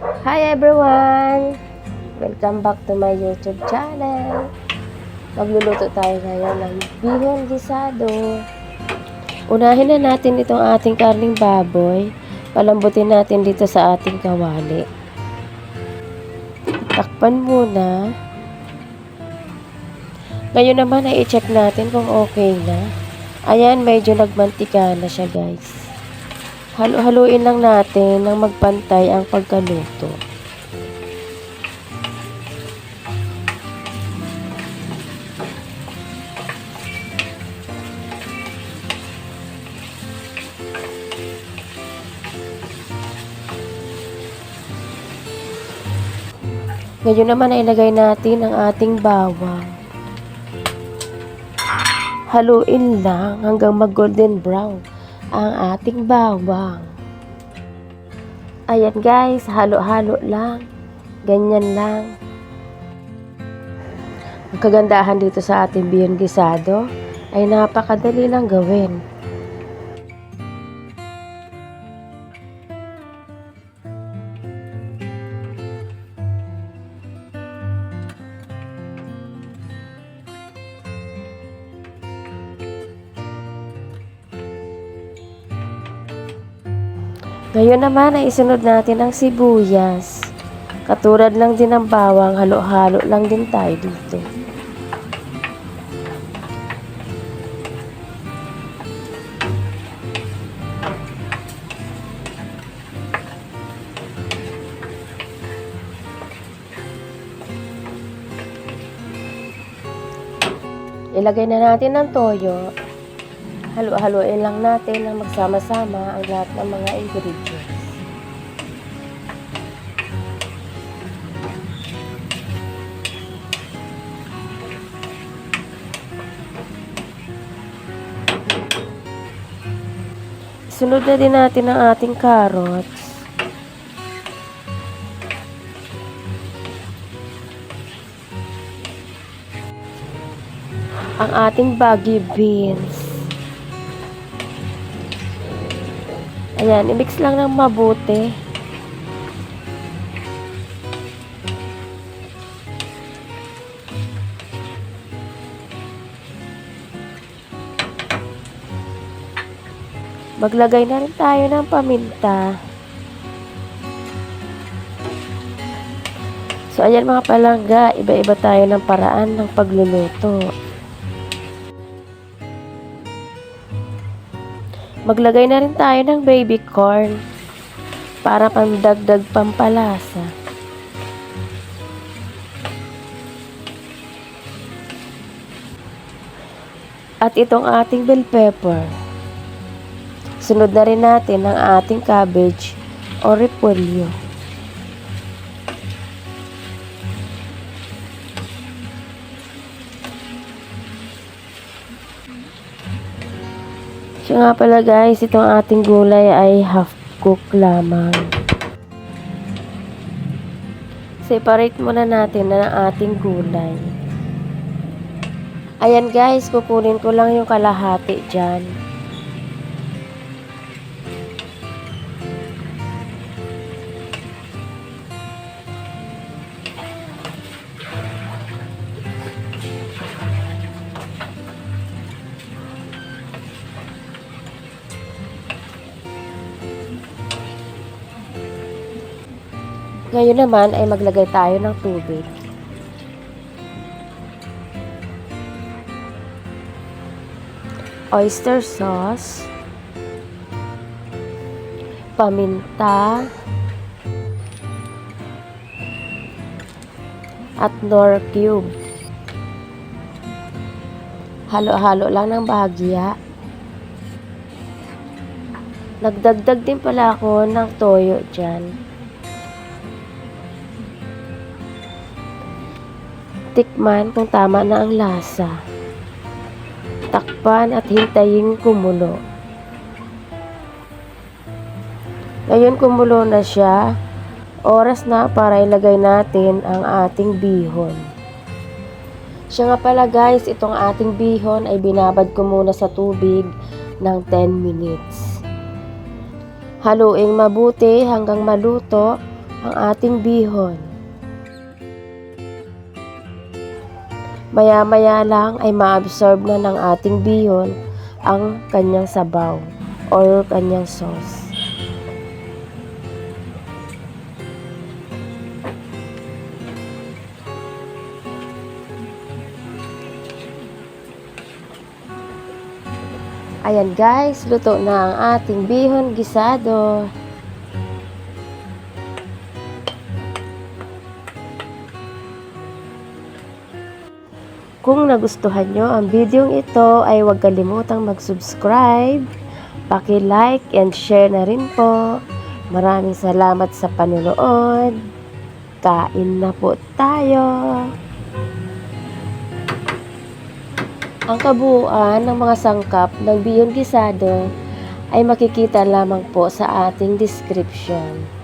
Hi everyone! Welcome back to my YouTube channel. Magluluto tayo ngayon ng bihon gisado. Unahin na natin itong ating karning baboy. Palambutin natin dito sa ating kawali. Takpan muna. Ngayon naman ay i-check natin kung okay na. Ayan, medyo nagmantika na siya guys. Halo-haluin lang natin ng magpantay ang pagkaluto. Ngayon naman ay ilagay natin ang ating bawang. Haluin lang hanggang mag golden brown ang ating bawang. Ayan guys, halo-halo lang. Ganyan lang. Ang kagandahan dito sa ating bihon gisado ay napakadali lang gawin. Ngayon naman ay isunod natin ang sibuyas. Katulad lang din ng bawang, halo-halo lang din tayo dito. Ilagay na natin ang toyo. Halo-haloin lang natin na magsama-sama ang lahat ng mga ingredients. Sunod na din natin ang ating carrots. Ang ating baggy beans. Ayan, i-mix lang ng mabuti. Maglagay na rin tayo ng paminta. So, ayan mga palangga, iba-iba tayo ng paraan ng pagluluto. Maglagay na rin tayo ng baby corn para pandagdag pampalasa. At itong ating bell pepper. Sunod na rin natin ang ating cabbage o repolyo. So nga pala guys, itong ating gulay ay half cook lamang. Separate muna natin na ang ating gulay. Ayan guys, kukunin ko lang yung kalahati dyan. Ngayon naman ay maglagay tayo ng tubig. Oyster sauce, paminta, at nor cube. Halo-halo lang ng bahagya. Nagdagdag din pala ako ng toyo dyan. Tikman kung tama na ang lasa. Takpan at hintayin kumulo. Ngayon kumulo na siya, oras na para ilagay natin ang ating bihon. Siya nga pala guys, itong ating bihon ay binabad ko muna sa tubig ng 10 minutes. Haluing mabuti hanggang maluto ang ating bihon. Maya-maya lang ay maabsorb na ng ating bihon ang kanyang sabaw or kanyang sauce. Ayan guys, luto na ang ating bihon gisado. Kung nagustuhan nyo ang video ito ay huwag kalimutang mag-subscribe, paki-like and share na rin po. Maraming salamat sa panonood. Kain na po tayo. Ang kabuuan ng mga sangkap ng Beyond Gisado ay makikita lamang po sa ating description.